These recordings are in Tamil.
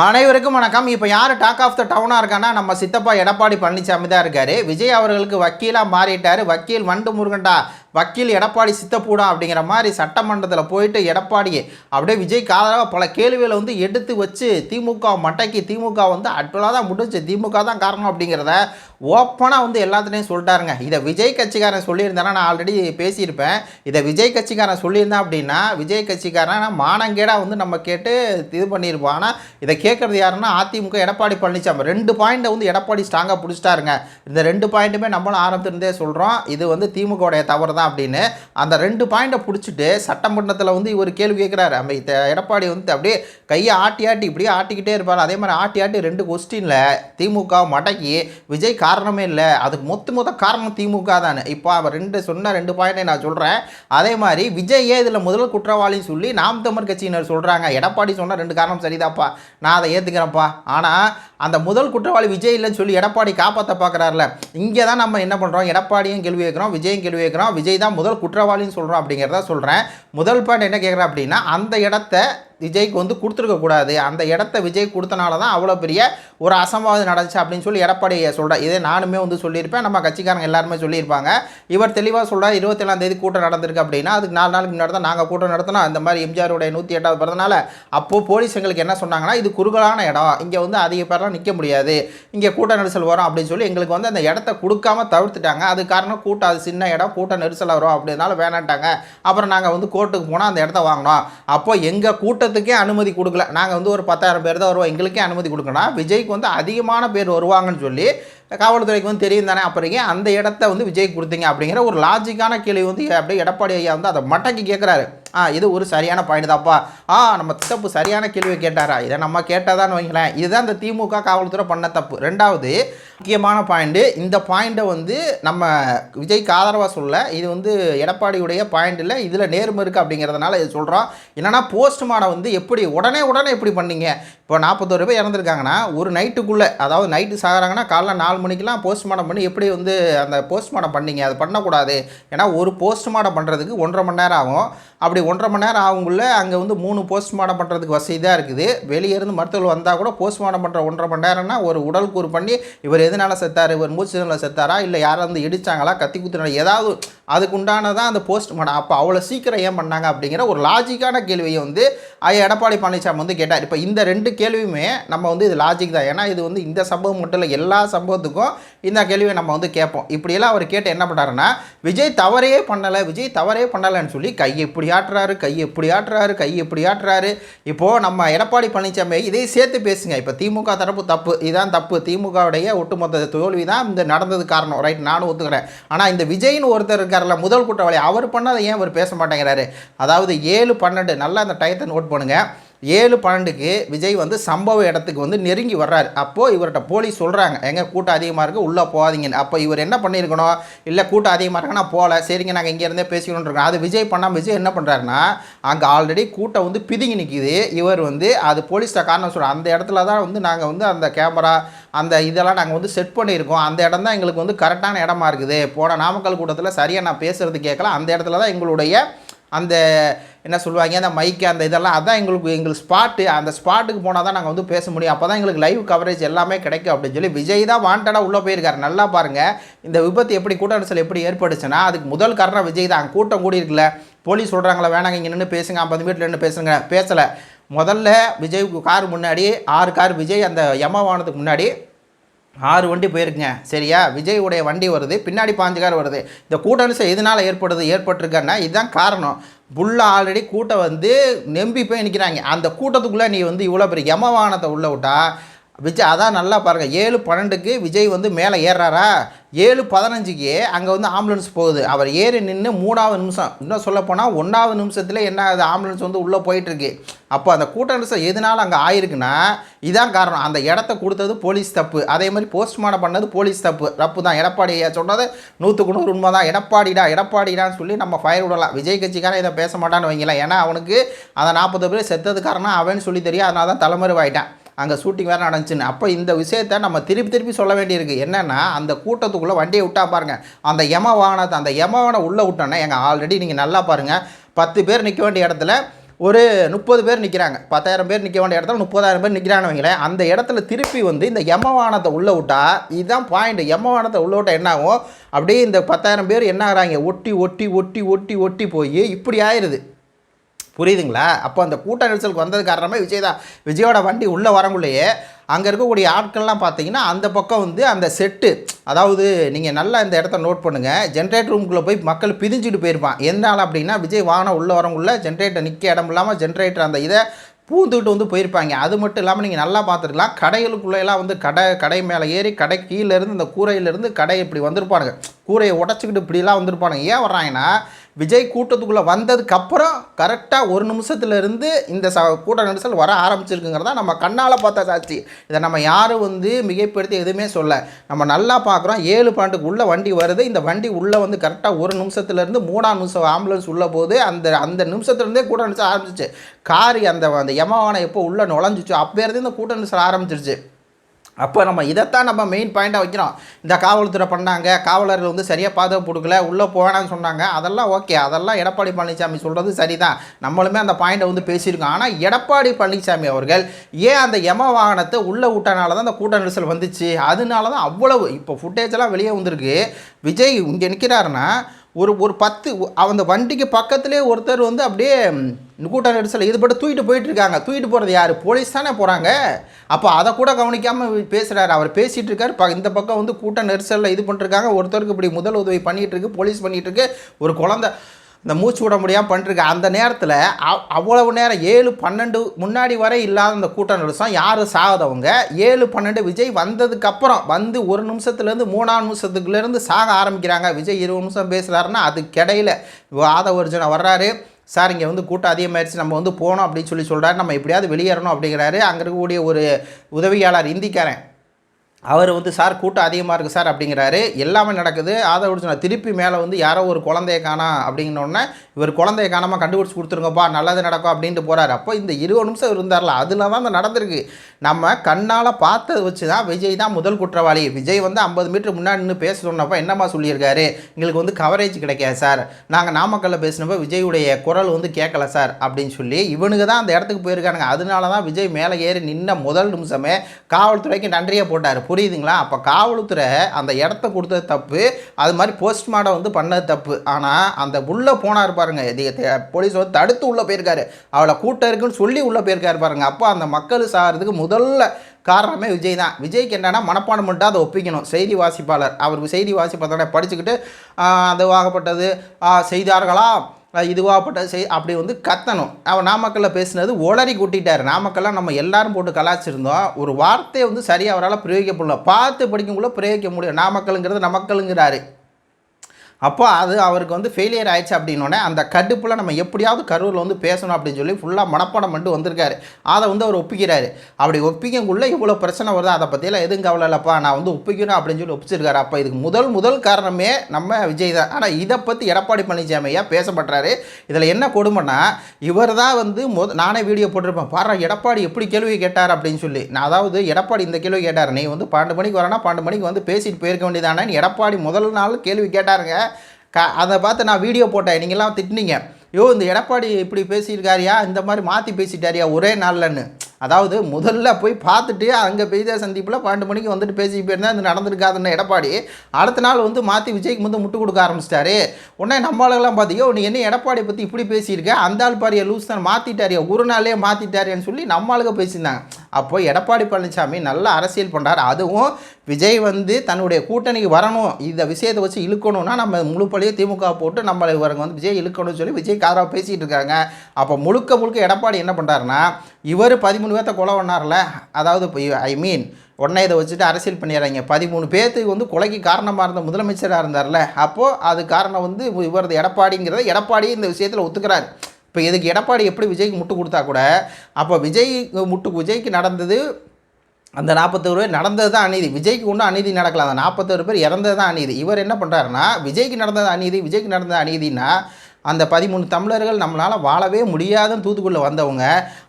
அனைவருக்கும் வணக்கம். இப்போ யார் டாக் ஆஃப் த டவுனாக இருக்கான்னா நம்ம சித்தப்பா எடப்பாடி பழனிசாமி தான் இருக்கார். விஜய் அவர்களுக்கு வக்கீலாக மாறிட்டார். வக்கீல் வண்டு முருகன்டா. வக்கீல் எடப்பாடி சித்தப்பூடா அப்படிங்கிற மாதிரி சட்டமன்றத்தில் போயிட்டு எடப்பாடியை அப்படியே விஜய் காதலாக பல கேள்விகளை வந்து எடுத்து வச்சு திமுக மட்டைக்கு திமுக வந்து அட்வலாக தான் முடிஞ்சு திமுக தான் காரணம் அப்படிங்கிறத ஓப்பனாக வந்து எல்லாத்துலேயும் சொல்லிட்டாருங்க. இதை விஜய் கட்சிக்காரன் சொல்லியிருந்தானா? நான் ஆல்ரெடி பேசியிருப்பேன். இதை விஜய் கட்சிக்காரன் சொல்லியிருந்தேன் அப்படின்னா விஜய் கட்சிக்காரன் மானங்கேடாக வந்து நம்ம கேட்டு இது பண்ணியிருப்போம் ஆனால் இதை கேட்குறது யாருன்னா அதிமுக எடப்பாடி பழனிசாமி. ரெண்டு பாயிண்ட்டை வந்து எடப்பாடி ஸ்ட்ராங்காக பிடிச்சிட்டாருங்க. இந்த ரெண்டு பாயிண்ட்டுமே நம்மளும் ஆரம்பத்திலிருந்தே சொல்கிறோம் இது வந்து திமுகவுடைய தவறு தான் அப்படின்னு அந்த ரெண்டு பாயிண்ட்டை பிடிச்சிட்டு சட்டமன்றத்தில் வந்து இவர் கேள்வி கேட்குறாரு நம்ம எடப்பாடி வந்து அப்படியே கையை ஆட்டி ஆட்டி இப்படியே ஆட்டிக்கிட்டே இருப்பார். அதே மாதிரி ஆட்டி ஆட்டி ரெண்டு கொஸ்டினில் திமுக மடக்கி விஜய் காரணமே இல்லை. அதுக்கு மொத்த மொத்த காரணம் திமுக தானே. இப்போ அவர் ரெண்டு சொன்ன ரெண்டு பாயிண்டை நான் சொல்கிறேன் அதே மாதிரி விஜயே இதில் முதல் குற்றவாளின்னு சொல்லி நாம் தமிழ் கட்சியினர் சொல்கிறாங்க எடப்பாடி சொன்ன ரெண்டு காரணம் சரிதாப்பா. நான் அதை ஏற்றுக்கிறேன்ப்பா ஆனால் அந்த முதல் குற்றவாளி விஜய் இல்லைன்னு சொல்லி எடப்பாடி காப்பாற்ற பார்க்குறாருல இங்கே தான் நம்ம என்ன பண்ணுறோம் எடப்பாடியும் கேள்வி கேட்குறோம் விஜயும் கேள்வி கேட்குறோம். விஜய் தான் முதல் குற்றவாளின்னு சொல்கிறோம் அப்படிங்கிறத சொல்கிறேன் முதல் பாயிண்ட் என்ன கேட்குறேன் அப்படின்னா அந்த இடத்த விஜய்க்கு வந்து கொடுத்துருக்க கூடாது. அந்த இடத்த விஜய் கொடுத்தனால தான் அவ்வளோ பெரிய ஒரு அசம்பாவது நடந்துச்சு அப்படின்னு சொல்லி எடப்பாடி சொல்கிறேன் இதே நானுமே வந்து சொல்லியிருப்பேன். நம்ம கட்சிக்காரங்க எல்லாருமே சொல்லியிருப்பாங்க. இவர் தெளிவாக சொல்கிறார் இருபத்தேழாம் தேதி கூட்டம் நடந்திருக்கு அப்படின்னா அதுக்கு நாலு நாளுக்கு முன்னாடி தான் நாங்கள் கூட்டம் நடத்தினோம். இந்த மாதிரி எம்ஜிஆருடைய நூற்றி எட்டாவது பிறந்தனால அப்போது போலீஸ் எங்களுக்கு என்ன சொன்னாங்கன்னா இது குறுகலான இடம். இங்கே வந்து அதிக பேர்லாம் நிற்க முடியாது. இங்கே கூட்ட நெரிசல் வரும் அப்படின்னு சொல்லி எங்களுக்கு வந்து அந்த இடத்த கொடுக்காம தவிர்த்துட்டாங்க. அது காரணம் கூட்டம் அது சின்ன இடம் கூட்ட நெரிசல் வரும் அப்படின்னாலும் வேணாட்டாங்க அப்புறம் நாங்கள் வந்து கோர்ட்டுக்கு போனால் அந்த இடத்த வாங்கினோம். அப்போ எங்கள் கூட்டத்துக்கே அனுமதி கொடுக்கல. நாங்கள் வந்து ஒரு பத்தாயிரம் பேர் தான் வருவோம். எங்களுக்கே அனுமதி கொடுக்கணும் விஜய்க்கு வந்து அதிகமான பேர் வருவாங்கன்னு சொல்லி காவல்துறைக்கு வந்து தெரியும் தானே அப்புறம் அந்த இடத்த வந்து விஜய்க்கு கொடுத்தீங்க அப்படிங்கிற ஒரு லாஜிக்கான கேள்வி வந்து அப்படியே எடப்பாடி ஐயா வந்து அதை மட்டக்கி கேட்குறாரு ஆ இது ஒரு சரியான பாயிண்ட் தான்ப்பா ஆ நம்ம தப்பு சரியான கேள்வியை கேட்டாரா? இதை நம்ம கேட்டாதான்னு வைங்களேன். இதுதான் இந்த திமுக காவல்துறை பண்ண தப்பு. ரெண்டாவது முக்கியமான பாயிண்ட்டு இந்த பாயிண்ட்டை வந்து நம்ம விஜய்க்கு ஆதரவாக சொல்ல இது வந்து எடப்பாடியுடைய பாயிண்ட் இல்லை இதில் நேர்மை இருக்குது அப்படிங்கிறதுனால இது சொல்கிறோம் என்னென்னா போஸ்ட்மார்டம் வந்து எப்படி உடனே உடனே எப்படி பண்ணீங்க? இப்போ நாற்பத்தோரு பேர் இறந்துருக்காங்கன்னா ஒரு நைட்டுக்குள்ளே அதாவது நைட்டு சாகிறாங்கன்னா காலைல நாலு மணிக்கெலாம் போஸ்ட்மார்ட்டம் பண்ணி எப்படி வந்து அந்த போஸ்ட்மார்ட்டம் பண்ணீங்க? அது பண்ணக்கூடாது. ஏன்னா ஒரு போஸ்ட்மார்ட்டம் பண்ணுறதுக்கு ஒன்றரை மணி நேரம் ஆகும். அப்படி ஒன்றரை மணி நேரம் ஆகுங்குள்ள அங்கே வந்து மூணு போஸ்ட்மார்ட்டம் பண்ணுறதுக்கு வசதி தான் இருக்குது. வெளியே இருந்து மருத்துவர்கள் வந்தால் கூட போஸ்ட்மார்ட்டம் பண்ணுற ஒன்றரை மணி நேரம்னா ஒரு உடல் கூறு பண்ணி இவர் எதனால செத்தார் இவர் மூச்சு செத்தாரா இல்லை யாராவது வந்து இடித்தாங்களா கத்தி குத்துனா ஏதாவது அதுக்கு உண்டானதான் அந்த போஸ்ட்மார்ட்டம் அப்போ அவ்வளோ சீக்கிரம் ஏன் பண்ணாங்க அப்படிங்கிற ஒரு லாஜிக்கான கேள்வியை வந்து ஐயா எடப்பாடி பழனிசாமி வந்து கேட்டார். இப்போ இந்த ரெண்டு கேள்வியுமே நம்ம வந்து இது லாஜிக் தான். ஏன்னா இது வந்து இந்த சம்பவம் மட்டும் இல்லை எல்லா சம்பவத்துக்கும் இந்த கேள்வியை நம்ம வந்து கேட்போம். இப்படியெல்லாம் அவர் கேட்டு என்ன பண்ணுறாருன்னா விஜய் தவறே பண்ணலை விஜய் தவறே பண்ணலைன்னு சொல்லி கை எப்படி ஆட்டுறாரு கை எப்படி ஆட்டுறாரு கை எப்படி ஆட்டுறாரு. இப்போது நம்ம எடப்பாடி பழனிசாமி இதையும் சேர்த்து பேசுங்க. இப்போ திமுக தரப்பு தப்பு இதுதான் தப்பு. திமுகவுடைய ஒட்டுமொத்த தோல்வி தான் இந்த நடந்தது காரணம். ரைட் நானும் ஒத்துக்கிறேன். ஆனால் இந்த விஜய்னு ஒருத்தர் இருக்கார்ல முதல் குற்றவாளி அவர் பண்ணதை ஏன் அவர் பேச மாட்டேங்கிறாரு? அதாவது ஏழு பன்னெண்டு நல்லா அந்த டயத்தை நோட் பண்ணுங்கள் ஏழு பன்னெண்டுக்கு விஜய் வந்து சம்பவ இடத்துக்கு வந்து நெருங்கி வர்றாரு. அப்போது இவர்கிட்ட போலீஸ் சொல்கிறாங்க எங்கே கூட்டம் அதிகமாக இருக்குது உள்ளே போகாதீங்கன்னு. அப்போ இவர் என்ன பண்ணியிருக்கணும்? இல்லை கூட்டம் அதிகமாக இருக்கு நான் போகல. சரிங்க நாங்கள் இங்கேருந்தே பேசிக்கணும்னு இருக்கோம். அது விஜய் பண்ணால் விஜய் என்ன பண்ணுறாருன்னா அங்கே ஆல்ரெடி கூட்டம் வந்து பிதுங்கி நிற்கிது இவர் வந்து அது போலீஸ்ட்ட காரணம் சொல்கிறார் அந்த இடத்துல தான் வந்து நாங்கள் வந்து அந்த கேமரா அந்த இதெல்லாம் நாங்கள் வந்து செட் பண்ணியிருக்கோம். அந்த இடம் தான் எங்களுக்கு வந்து கரெக்டான இடமா இருக்குது. போன நாமக்கல் கூட்டத்தில் சரியாக நான் பேசுகிறது கேட்கல அந்த இடத்துல தான் எங்களுடைய அந்த என்ன சொல்லுவாங்க அந்த மைக்கு அந்த இதெல்லாம் அதான் எங்களுக்கு எங்களுக்கு ஸ்பாட்டு அந்த ஸ்பாட்டுக்கு போனால் தான் நாங்கள் வந்து பேச முடியும். அப்போ தான் எங்களுக்கு லைவ் கவரேஜ் எல்லாமே கிடைக்கும் அப்படின்னு சொல்லி விஜய் தான் வாண்டடாக உள்ளே போயிருக்காரு. நல்லா பாருங்கள் இந்த விபத்து எப்படி கூட்ட நெரிசல் எப்படி ஏற்பட்டுச்சுன்னா அதுக்கு முதல் காரணம் விஜய் தான். கூட்டம் கூடி இருக்குல்ல. போலீஸ் சொல்கிறாங்களா வேணாங்க இங்கே நின்று பேசுங்க ஐம்பது வீட்டில் நின்று பேசுங்க. பேசலை. முதல்ல விஜய் கார் முன்னாடி ஆறு கார் விஜய் அந்த யமா வானத்துக்கு முன்னாடி ஆறு வண்டி போயிருக்குங்க. சரியா? விஜய் உடைய வண்டி வருது. பின்னாடி பாஞ்சு கார் வருது. இந்த கூட்டணிசை எதனால் ஏற்படுது ஏற்பட்டிருக்கன்னா இதுதான் காரணம். புல்லாக ஆல்ரெடி கூட்டம் வந்து நம்பி போய் நிற்கிறாங்க அந்த கூட்டத்துக்குள்ளே நீ வந்து இவ்வளோ பெரிய யமவானத்தை உள்ளே விட்டா விஜய் அதான் நல்லா பாருங்கள் ஏழு பன்னெண்டுக்கு விஜய் வந்து மேலே ஏறுறாரா? ஏழு பதினஞ்சுக்கு அங்கே வந்து ஆம்புலன்ஸ் போகுது. அவர் ஏறி நின்று மூணாவது நிமிஷம் இன்னும் சொல்லப்போனால் ஒன்றாவது நிமிஷத்தில் என்ன ஆகுது? ஆம்புலன்ஸ் வந்து உள்ளே போயிட்டுருக்கு. அப்போ அந்த கூட்ட நெரிசல் எதனால் அங்கே ஆயிருக்குன்னா இதான் காரணம். அந்த இடத்த கொடுத்தது போலீஸ் தப்பு. அதே மாதிரி போஸ்ட்மார்ட்டம் பண்ணது போலீஸ் தப்பு. தப்பு தான். எடப்பாடி சொன்னது நூற்றுக்கு நூறு உண்மை தான் எடப்பாடிடா எடப்பாடிடான்னு சொல்லி நம்ம ஃபயர் விடலாம். விஜய் கட்சிக்காரன் இதை பேச மாட்டான்னு வைங்களேன். ஏன்னா அவனுக்கு அந்த நாற்பது பேர் செத்தது காரணம் அவன் சொல்லி தெரியும். அதனால தான் தலைமறைவாயிட்டான் அங்கே ஷூட்டிங் வேறு நடந்துச்சுன்னு. அப்போ இந்த விஷயத்த நம்ம திருப்பி திருப்பி சொல்ல வேண்டியிருக்கு. என்னென்னா அந்த கூட்டத்துக்குள்ளே வண்டியை விட்டா பாருங்கள் அந்த யம வாகனத்தை அந்த யம வாகனம் உள்ளே விட்டோன்னா எங்கள் ஆல்ரெடி நீங்கள் நல்லா பாருங்கள் பத்து பேர் நிற்க வேண்டிய இடத்துல ஒரு முப்பது பேர் நிற்கிறாங்க பத்தாயிரம் பேர் நிற்க வேண்டிய இடத்துல முப்பதாயிரம் பேர் நிற்கிறான்னு வைங்களேன் அந்த இடத்துல திருப்பி வந்து இந்த எமவானத்தை உள்ளே விட்டா இதுதான் பாயிண்ட் எமவானத்தை உள்ளே விட்டால் என்ன ஆகும்? அப்படியே இந்த பத்தாயிரம் பேர் என்ன ஆகிறாங்க? ஒட்டி ஒட்டி ஒட்டி ஒட்டி ஒட்டி போய் இப்படி ஆயிடுது புரியுதுங்களா? அப்போ அந்த கூட்ட நெரிசலுக்கு வந்தது காரணமே விஜய் தான் விஜயோட வண்டி உள்ளே வரங்குள்ளேயே அங்கே இருக்கக்கூடிய ஆட்கள்லாம் பார்த்தீங்கன்னா அந்த பக்கம் வந்து அந்த செட்டு அதாவது நீங்கள் நல்லா இந்த இடத்த நோட் பண்ணுங்கள் ஜென்ரேட்டர் ரூம்குள்ளே போய் மக்கள் பிரிஞ்சுட்டு போயிருப்பான். எதனால் அப்படின்னா விஜய் வாகனம் உள்ளே வரங்குள்ள ஜென்ரேட்டர் நிற்க இடம் இல்லாமல் ஜென்ரேட்டர் அந்த இதை பூந்துக்கிட்டு வந்து போயிருப்பாங்க. அது மட்டும் இல்லாமல் நீங்கள் நல்லா பார்த்துருக்கலாம் கடைகளுக்குள்ளேலாம் வந்து கடை கடை மேலே ஏறி கடை கீழேருந்து இந்த கூரையிலேருந்து கடை இப்படி வந்திருப்பானுங்க. கூரையை உடச்சிக்கிட்டு இப்படிலாம் வந்திருப்பானுங்க. ஏன் வர்றாங்கன்னா விஜய் கூட்டத்துக்குள்ளே வந்ததுக்கப்புறம் கரெக்டாக ஒரு நிமிஷத்துலேருந்து இந்த ச கூட்ட நெரிசல் வர ஆரம்பிச்சிருக்குங்கிறதா நம்ம கண்ணால் பார்த்த சாட்சி. இதை நம்ம யாரும் வந்து மிகைப்படுத்தி எதுவுமே சொல்ல. நம்ம நல்லா பார்க்குறோம். ஏழு பாண்டுக்கு உள்ள வண்டி வருது. இந்த வண்டி உள்ளே வந்து கரெக்டாக ஒரு நிமிஷத்துலேருந்து மூணாம் நிமிஷம் ஆம்புலன்ஸ் உள்ள போது அந்த அந்த நிமிஷத்துலேருந்தே கூட்ட நெரிசல் ஆரம்பிச்சிச்சு. காரி அந்த அந்த யமவானை எப்போ உள்ளே நுழைஞ்சிச்சோ அப்போ இருந்து இந்த கூட்ட நெரிசல் ஆரம்பிச்சிருச்சு. அப்போ நம்ம இதைத்தான் நம்ம மெயின் பாயிண்ட்டாக வைக்கிறோம். இந்த காவல்துறை பண்ணாங்க காவலர்கள் வந்து சரியாக பாதுகாப்பு கொடுக்கல உள்ளே போவேனான்னு சொன்னாங்க. அதெல்லாம் ஓகே அதெல்லாம் எடப்பாடி பழனிசாமி சொல்கிறது சரிதான். நம்மளுமே அந்த பாயிண்ட்டை வந்து பேசியிருக்கோம். ஆனால் எடப்பாடி பழனிசாமி அவர்கள் ஏன் அந்த யம வாகனத்தை உள்ளே விட்டனால தான் அந்த கூட்ட நெரிசல் வந்துச்சு? அதனால தான் அவ்வளவு இப்போ ஃபுட்டேஜெல்லாம் வெளியே வந்திருக்கு. விஜய் இங்கே நிற்கிறாருன்னா ஒரு ஒரு பத்து அந்த வண்டிக்கு பக்கத்துலேயே ஒருத்தர் வந்து அப்படியே கூட்ட நெரிசல் இதுபட்டு தூக்கிட்டு போயிட்டுருக்காங்க. தூக்கிட்டு போகிறது யார்? போலீஸ் தானே போகிறாங்க அப்போ அதை கூட கவனிக்காமல் பேசுகிறாரு அவர் பேசிகிட்டு இருக்காரு ப இந்த பக்கம் வந்து கூட்ட நெரிசலில் இது பண்ணிருக்காங்க ஒருத்தருக்கு இப்படி முதல் உதவி பண்ணிகிட்ருக்கு போலீஸ் பண்ணிகிட்ருக்கு ஒரு குழந்தை இந்த மூச்சு விட முடியாமல் பண்ணிட்டுருக்கு அந்த நேரத்தில் அவ்- அவ்வளவு நேரம் ஏழு பன்னெண்டு முன்னாடி வரை இல்லாத அந்த கூட்ட நெரிசம் யாரும் சாகாதவங்க. ஏழு பன்னெண்டு விஜய் வந்ததுக்கப்புறம் வந்து ஒரு நிமிஷத்துலேருந்து மூணாம் நிமிஷத்துக்குலேருந்து சாக ஆரம்பிக்கிறாங்க. விஜய் இருபது நிமிஷம் பேசுகிறாருன்னா அதுக்கிடையில் ஆதவர்ஜுனா வர்றாரு. சார் இங்கே வந்து கூட்டம் அதிகமாகிடுச்சு நம்ம வந்து போகணும் அப்படின்னு சொல்லி சொல்கிறாரு நம்ம எப்படியாவது வெளியேறணும் அப்படிங்கிறாரு. அங்கே இருக்கக்கூடிய ஒரு உதவியாளர் இந்திக்காரன். அவர் வந்து சார் கூட்டம் அதிகமாக இருக்குது சார் அப்படிங்கிறாரு. எல்லாமே நடக்குது. அதை விடுச்சு திருப்பி மேலே வந்து யாரோ ஒரு குழந்தைய காணா அப்படின்னோடனே இவர் குழந்தைய காணாமல் கண்டுபிடிச்சி கொடுத்துருங்கப்பா நல்லது நடக்கும் அப்படின்ட்டு போகிறார் அப்போ இந்த இருபது நிமிஷம் இருந்தார்ல அதில் தான் அந்த நடந்திருக்கு. நம்ம கண்ணால் பார்த்ததை வச்சு தான் விஜய் தான் முதல் குற்றவாளி. விஜய் வந்து ஐம்பது மீட்டர் முன்னாடி நின்று பேச சொன்னப்போ என்னம்மா சொல்லியிருக்காரு? எங்களுக்கு வந்து கவரேஜ் கிடைக்காது சார். நாங்கள் நாமக்கல்லில் பேசினப்போ விஜயுடைய குரல் வந்து கேட்கல சார் அப்படின்னு சொல்லி இவனுக்கு தான் அந்த இடத்துக்கு போயிருக்கானுங்க. அதனால தான் விஜய் மேலே ஏறி நின்ன முதல் நிமிஷமே காவல்துறைக்கு நன்றியை போட்டார். புரியுதுங்களா? அப்போ காவல்துறை அந்த இடத்த கொடுத்தது தப்பு. அது மாதிரி போஸ்ட்மார்ட்டம் வந்து பண்ணது தப்பு. ஆனால் அந்த உள்ளே போனார் பாருங்க. போலீஸ் வந்து தடுத்து உள்ளே போயிருக்காரு. அவளை கூட்டம் இருக்குன்னு சொல்லி உள்ளே போயிருக்காரு பாருங்க. அப்போ அந்த மக்கள் சாகிறதுக்கு முதல்ல காரணமே விஜய் தான். விஜய்க்கு என்னென்னா மனப்பாடம் மட்டும் அதை ஒப்பிக்கணும். செய்தி வாசிப்பாளர். அவர் செய்தி வாசிப்பாளரை படிச்சுக்கிட்டு அது ஆகப்பட்டது. செய்தார்களா? இதுவாகப்பட்ட செய் அப்படி வந்து கத்தணும். அவன் நாமக்கல்லில் பேசினது ஒளரி கூட்டிட்டார். நாமக்கல்லாம் நம்ம எல்லாரும் போட்டு கலாச்சிருந்தோம். ஒரு வார்த்தையை வந்து சரியாக அவரால் பிரயோகிக்கப்படல பார்த்து படிக்கும்போது பிரயோகிக்க முடியும் நாமக்கலுங்கிறது நமக்கலுங்கிறாரு அப்போ அது அவருக்கு வந்து ஃபெயிலியர் ஆயிடுச்சு அப்படின்னோடனே அந்த கடுப்பில் நம்ம எப்படியாவது கரூரில் வந்து பேசணும் அப்படின்னு சொல்லி ஃபுல்லாக மனப்பாடம் பண்ணிட்டு வந்திருக்காரு. அதை வந்து அவர் ஒப்பிக்கிறாரு. அப்படி ஒப்பிக்கக்குள்ளே இவ்வளோ பிரச்சனை வருது? அதை பற்றியெல்லாம் எதுவும் கவலை இல்லைப்பா நான் வந்து ஒப்பிக்கணும் அப்படின்னு சொல்லி ஒப்பிச்சிருக்காரு. அப்போ இதுக்கு முதல் முதல் காரணமே நம்ம விஜய் தான். ஆனால் இதை பற்றி எடப்பாடி பழனிசாமி ஐயா பேசப்படுறாரு இதில் என்ன கொடுமைனா இவர் தான் வந்து முத நானே வீடியோ போட்டிருப்பேன். பாரு எடப்பாடி எப்படி கேள்வி கேட்டார் அப்படின்னு சொல்லி. நான் அதாவது எடப்பாடி இந்த கேள்வி கேட்டார். நீ வந்து பன்னெண்டு மணிக்கு வரேன்னா பன்னெண்டு மணிக்கு வந்து பேசிட்டு போயிருக்க வேண்டியதானே? எடப்பாடி முதல் நாள் கேள்வி கேட்டாருங்க. க அதை பார்த்து நான் வீடியோ போட்டேன். நீங்கள்லாம் திட்டினீங்க. ஐயோ இந்த எடப்பாடி இப்படி பேசியிருக்காரியா? இந்த மாதிரி மாற்றி பேசிட்டாரியா? ஒரே நாளில்னு அதாவது முதல்ல போய் பார்த்துட்டு அங்கே பெய்த சந்திப்பில் பன்னெண்டு மணிக்கு வந்துட்டு பேசி போயிருந்தேன் அது நடந்திருக்காதுன்னு எடப்பாடி. அடுத்த நாள் வந்து மாற்றி விஜய்க்கு வந்து முட்டு கொடுக்க ஆரம்பிச்சிட்டாரு. உடனே நம்மளாலாம் பார்த்தியோ நீ என்ன எடப்பாடி பற்றி இப்படி பேசியிருக்க? அந்த ஆள் பாரியா லூஸ் தான். மாற்றிட்டாரியா ஒரு நாளே மாற்றிட்டாரியான்னு சொல்லி நம்மளுக்கு பேசியிருந்தாங்க. அப்போது எடப்பாடி பழனிசாமி நல்ல அரசியல் பண்ணுறாரு அதுவும் விஜய் வந்து தன்னுடைய கூட்டணிக்கு வரணும். இந்த விஷயத்தை வச்சு இழுக்கணும்னா நம்ம முழு பழியை திமுக போட்டு நம்மளை இவருங்க வந்து விஜய் இழுக்கணும்னு சொல்லி விஜய் காராக பேசிகிட்டு இருக்காங்க. அப்போ முழுக்க முழுக்க எடப்பாடி என்ன பண்ணுறாருன்னா இவர் பதிமூணு பேர்த்த கொலை பண்ணார்ல. அதாவது ஐ மீன் உடனே இதை வச்சுட்டு அரசியல் பண்ணிடுறாங்க. பதிமூணு பேர்த்துக்கு வந்து கொலைக்கு காரணமாக இருந்த முதலமைச்சராக இருந்தார்ல. அப்போது அது காரணம் வந்து இவரது எடப்பாடிங்கிறத எடப்பாடி இந்த விஷயத்தில் ஒத்துக்கிறாரு. இப்போ இதுக்கு எடப்பாடி எப்படி விஜய்க்கு முட்டு கொடுத்தா கூட அப்போ விஜய் முட்டு விஜய்க்கு நடந்தது அந்த நாற்பத்தோரு பேர் நடந்தது தான் அநீதி. விஜய்க்கு ஒன்றும் அநீதி நடக்கலாம் அந்த நாற்பத்தோரு பேர் இறந்தது தான் அநீதி. இவர் என்ன பண்ணுறாருன்னா விஜய்க்கு நடந்தது அநீதி விஜய்க்கு நடந்தது அநீதினா அந்த பதிமூணு தமிழர்கள் நம்மளால் வாழவே முடியாதுன்னு தூத்துக்குள்ளே வந்தவங்க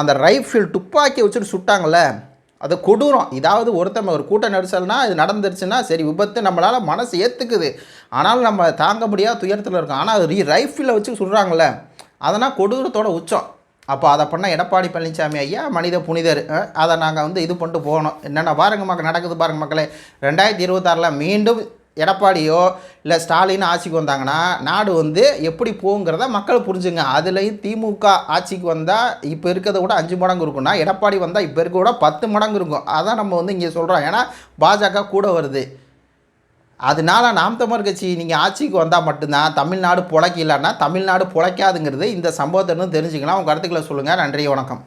அந்த ரைஃபிள் துப்பாக்கி வச்சுட்டு சுட்டாங்கல்ல அது கொடூரம். இதாவது ஒருத்தன் ஒரு கூட்ட நெரிசல்னா இது நடந்துருச்சுன்னா சரி விபத்து நம்மளால் மனசு ஏற்றுக்குது ஆனாலும் நம்ம தாங்க முடியாத துயரத்தில் இருக்கோம். ஆனால் அது ரைஃபிளை வச்சு சுடுறாங்களே அதனால் கொடூரத்தோட உச்சம். அப்போ அதை பண்ண எடப்பாடி பழனிசாமி ஐயா மனித புனிதர் அதை நாங்கள் வந்து இது பண்ணிட்டு போகணும். என்னென்ன பாருங்க மக்கள் நடக்குது பாருங்க மக்களே. ரெண்டாயிரத்தி இருபத்தாறில் மீண்டும் எடப்பாடியோ இல்லை ஸ்டாலின் ஆட்சிக்கு வந்தாங்கன்னா நாடு வந்து எப்படி போகுங்கிறத மக்கள் புரிஞ்சுங்க. அதுலேயும் திமுக ஆட்சிக்கு வந்தால் இப்போ இருக்கிறத கூட அஞ்சு மடங்கு இருக்கும்னா எடப்பாடி வந்தால் இப்போ இருக்க கூட பத்து மடங்கு இருக்கும். அதான் நம்ம வந்து இங்கே சொல்கிறோம் ஏன்னா பாஜக கூட வருது. அதனால நாம் தமிழர் கட்சி நீங்கள் ஆட்சிக்கு வந்தால் மட்டும்தான் தமிழ்நாடு பிழைக்கலன்னா தமிழ்நாடு பிழைக்காதுங்கிறது இந்த சம்பவத்தை தெரிஞ்சுக்கலாம். உங்கள் கருத்துக்களை சொல்லுங்கள் நன்றி வணக்கம்.